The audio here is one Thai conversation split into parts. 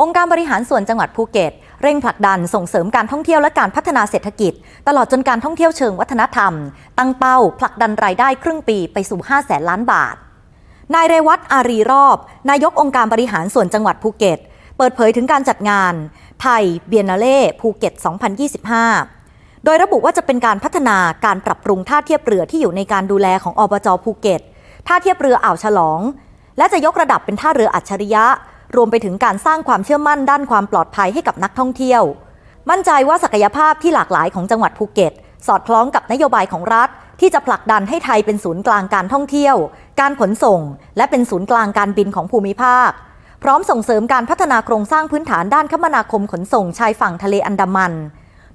องค์การบริหารส่วนจังหวัดภูเก็ต เร่งผลักดันส่งเสริมการท่องเที่ยวและการพัฒนาเศรษฐกิจ ตลอดจนการท่องเที่ยวเชิงวัฒนธรรม ตั้งเป้าผลักดันรายได้ครึ่งปีไปสู่5แสนล้านบาท นายเรวัตอารีรอบ นายกองค์การบริหารส่วนจังหวัดภูเก็ต เปิดเผยถึงการจัดงาน ไทยเบียนนาเล่ภูเก็ต 2025โดยระบุว่าจะเป็นการพัฒนาการปรับปรุงท่าเทียบเรือที่อยู่ในการดูแลของอบจภูเก็ต ท่าเทียบเรืออ่าวฉลอง และจะยกระดับเป็นท่าเรืออัจฉริยะ รวมไปถึงการสร้างความเชื่อมั่นด้านความปลอดภัยให้กับนักท่องเที่ยว มั่นใจว่าศักยภาพที่หลากหลายของจังหวัดภูเก็ต สอดคล้องกับนโยบายของรัฐ ที่จะผลักดันให้ไทยเป็นศูนย์กลางการท่องเที่ยว การขนส่ง และเป็นศูนย์กลางการบินของภูมิภาค พร้อมส่งเสริมการพัฒนาโครงสร้างพื้นฐานด้านคมนาคมขนส่งชายฝั่งทะเลอันดามัน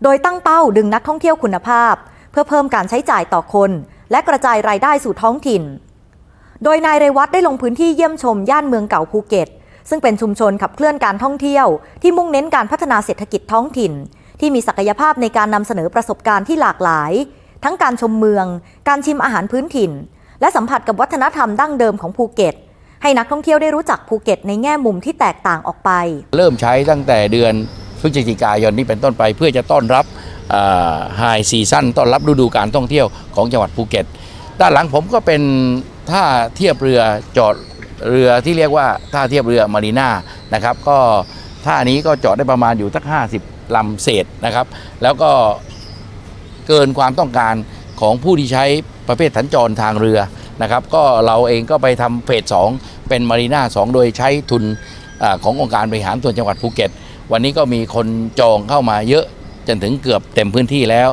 โดยตั้งเป้าดึงนักท่องเที่ยวคุณภาพ เพื่อเพิ่มการใช้จ่ายต่อคน และกระจายรายได้สู่ท้องถิ่น โดยนายเรวัตได้ลงพื้นที่เยี่ยมชมย่านเมืองเก่าภูเก็ต ซึ่งเป็นชุมชนขับเคลื่อนการท่องเที่ยว ที่มุ่งเน้นการพัฒนาเศรษฐกิจท้องถิ่น ที่มีศักยภาพในการนำเสนอประสบการณ์ที่หลากหลาย ทั้งการชมเมือง การชิมอาหารพื้นถิ่น และสัมผัสกับวัฒนธรรมดั้งเดิมของภูเก็ต ให้นักท่องเที่ยวได้รู้จักภูเก็ตในแง่มุมที่แตกต่างออกไป เริ่มใช้ตั้งแต่เดือนพฤศจิกายนนี้เป็นต้นไปเพื่อจะต้อนรับไฮซีซั่นต้อนรับฤดูการท่องเที่ยวของจังหวัดภูเก็ต ด้านหลังผมก็เป็นท่าเทียบเรือจอด เรือที่เรียกว่าท่าเทียบเรือมารีนานะครับ ก็ท่านี้ก็จอดได้ประมาณอยู่สัก 50ลำเศษนะครับ แล้วก็เกินความต้องการของผู้ที่ใช้ประเภทสัญจรทางเรือนะครับ ก็เราเองก็ไปทำเฟสสองเป็นมารีนาสองโดยใช้ทุนอขององค์การบริหารส่วนจังหวัดภูเก็ต วันนี้ก็มีคนจองเข้ามาเยอะจนถึงเกือบเต็มพื้นที่แล้ว